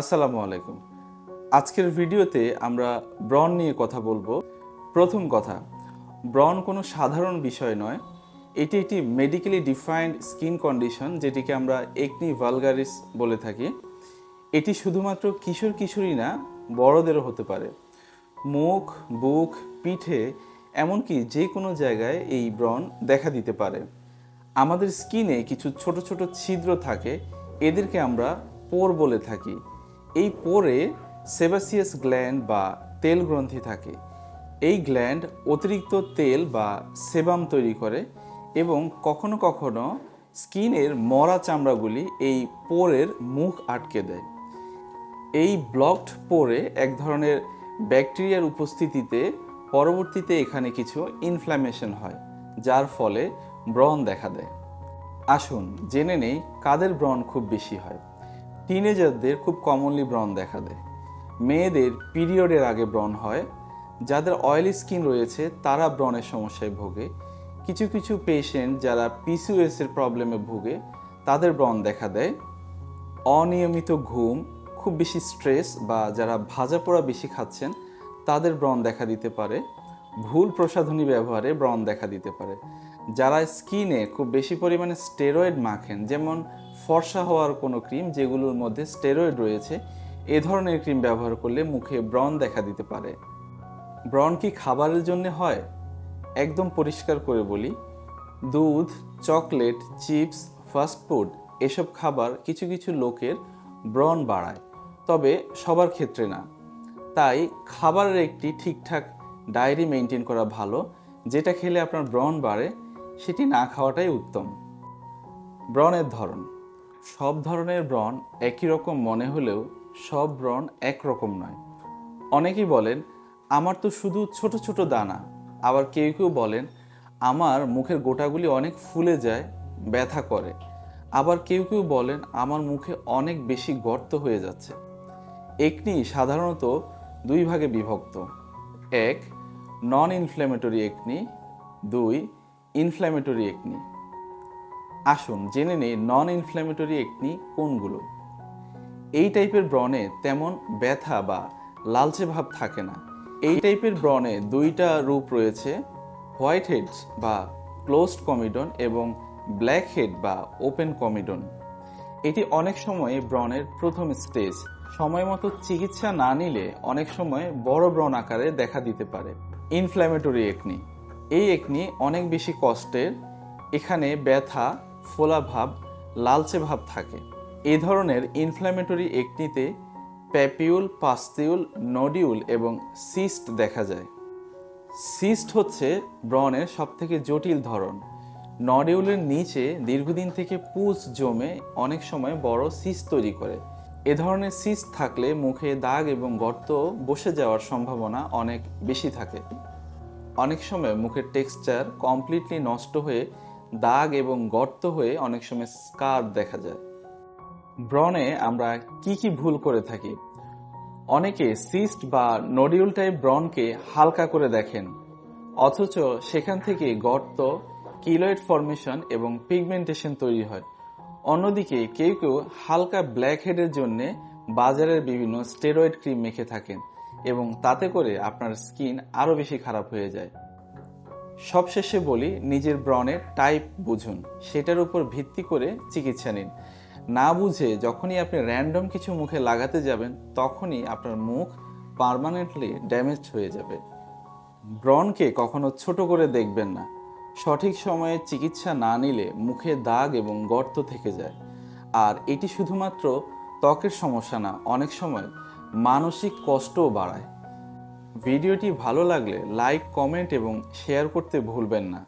আসসালামু আলাইকুম। আজকের ভিডিওতে আমরা ব্রণ নিয়ে কথা বলব। প্রথম কথা, ব্রণ কোনো সাধারণ বিষয় নয়। এটি একটি মেডিকেলি ডিফাইন্ড স্কিন কন্ডিশন যেটিকে আমরা একনি ভালগারিস বলে থাকি। এটি শুধুমাত্র কিশোর কিশোরী না, বড়দেরও হতে পারে। মুখ, বুক, পিঠে, এমনকি যে কোনো জায়গায় এই ব্রণ দেখা দিতে পারে। আমাদের স্কিনে কিছু ছোট ছোট ছিদ্র থাকে, এদেরকে আমরা পোর বলে থাকি। এই পোরে সেবাসিয়াস গ্ল্যান্ড বা তেল গ্রন্থি থাকে। এই গ্ল্যান্ড অতিরিক্ত তেল বা সেবাম তৈরি করে এবং কখনো কখনো স্কিনের মরা চামড়াগুলি এই পোরের মুখ আটকে দেয়। এই ব্লকড পোরে এক ধরনের ব্যাকটেরিয়ার উপস্থিতিতে পরবর্তীতে এখানে কিছু ইনফ্ল্যামেশন হয়, যার ফলে ব্রণ দেখা দেয়। আসুন জেনে নেই কাদের ব্রণ খুব বেশি হয়। টিনেজারদের খুব কমনলি ব্রণ দেখা দেয়। মেয়েদের পিরিয়ডের আগে ব্রণ হয়, যাদের অয়েলি স্কিন রয়েছে, তারা ব্রণের সমস্যায় ভোগে। কিছু কিছু পেশেন্ট যারা পিসিওএস এর প্রবলেমে ভোগে, তাদের ব্রণ দেখা দেয়। অনিয়মিত ঘুম, খুব বেশি স্ট্রেস বা যারা ভাজা পোড়া বেশি খাচ্ছেন, তাদের ব্রণ দেখা দিতে পারে। ভুল প্রসাধনী ব্যবহারে ব্রণ দেখা দিতে পারে। যারা স্কিনে খুব বেশি পরিমাণে স্টেরয়েড মাখেন, যেমন ফর্সা হওয়ার কোনো ক্রিম যেগুলোর মধ্যে স্টেরয়েড রয়েছে, এ ধরনের ক্রিম ব্যবহার করলে মুখে ব্রণ দেখা দিতে পারে। ব্রণ কি খাবারের জন্য হয়? একদম পরিষ্কার করে বলি, দুধ, চকলেট, চিপস ফাস্টফুড এসব খাবার কিছু কিছু লোকের ব্রণ বাড়ায়, তবে সবার ক্ষেত্রে না। তাই খাবারের একটি ঠিকঠাক ডায়েরি মেনটেন করা ভালো, যেটা খেলে আপনার ব্রণ বাড়ে, সেটি না খাওয়াটাই উত্তম। ব্রণের ধরন। সব ধরনের ব্রণ একই রকম মনে হলেও সব ব্রণ একরকম নয়। অনেকেই বলেন, আমার তো শুধু ছোট ছোট দানা। আবার কেউ কেউ বলেন, আমার মুখের গোটাগুলি অনেক ফুলে যায়, ব্যথা করে। আবার কেউ কেউ বলেন, আমার মুখে অনেক বেশি গর্ত হয়ে যাচ্ছে। একনি সাধারণত দুই ভাগে বিভক্ত। এক নন ইনফ্ল্যামেটরি একনি দুই ইনফ্ল্যামেটরি একনি আসুন জেনে নেই নন ইনফ্ল্যামেটরি একনি কোনগুলো। এই টাইপের ব্রণে তেমন ব্যথা বা লালচে ভাব থাকে না। এই টাইপের ব্রণে দুইটা রূপ রয়েছে, হোয়াইট হেডস বা ক্লোজড কমিডন এবং ব্ল্যাক হেড বা ওপেন কমিডন। এটি অনেক সময় ব্রণের প্রথম স্টেজ। সময় মতো চিকিৎসা না নিলে অনেক সময় বড় ব্রণ আকারে দেখা দিতে পারে। ইনফ্ল্যামেটরি একনি এই একনি অনেক বেশি কষ্টের। এখানে ব্যথা ফোলা ভাব, লালচে ভাব থাকে। এ ধরনের ইনফ্ল্যামেটরি একনিতে প্যাপিউল পাস্তিউল, নডিউল এবং সিস্ট দেখা যায়। সিস্ট হচ্ছে ব্রণের সবথেকে জটিল ধরন। নডিউলের নিচে দীর্ঘদিন থেকে পুজ জমে অনেক সময় বড় সিস্ট তৈরি করে। এ ধরনের সিস্ট থাকলে মুখে দাগ এবং গর্ত বসে যাওয়ার সম্ভাবনা অনেক বেশি থাকে। অনেক সময় মুখের টেক্সচার কমপ্লিটলি নষ্ট হয়ে দাগ এবং গর্ত হয়ে অনেক সময় স্কার দেখা যায়। ব্রণে আমরা কি কি ভুল করে থাকি? অনেকে সিস্ট বা নডিউল টাইপ ব্রণকে হালকা করে দেখেন, অথচ সেখান থেকে গর্ত, কিলয়েড ফর্মেশন এবং পিগমেন্টেশন তৈরি হয়। অন্যদিকে কেউ কেউ হালকা ব্ল্যাক হেডের জন্য বাজারের বিভিন্ন স্টেরয়েড ক্রিম মেখে থাকেন এবং তাতে করে আপনার স্কিন আরও বেশি খারাপ হয়ে যায়। সবশেষে বলি, নিজের ব্রণের টাইপ বুঝুন। সেটার উপর ভিত্তি করে চিকিৎসা নিন। না বুঝে যখনই আপনি র্যান্ডম কিছু মুখে লাগাতে যাবেন, তখনই আপনার মুখ পার্মানেন্টলি ড্যামেজ হয়ে যাবে। ব্রণকে কখনো ছোট করে দেখবেন না। সঠিক সময়ে চিকিৎসা না নিলে মুখে দাগ এবং গর্ত থেকে যায়। আর এটি শুধুমাত্র ত্বকের সমস্যা না, অনেক সময় মানসিক কষ্টও বাড়ায়। ভিডিওটি ভালো লাগলে লাইক কমেন্ট এবং শেয়ার করতে ভুলবেন না।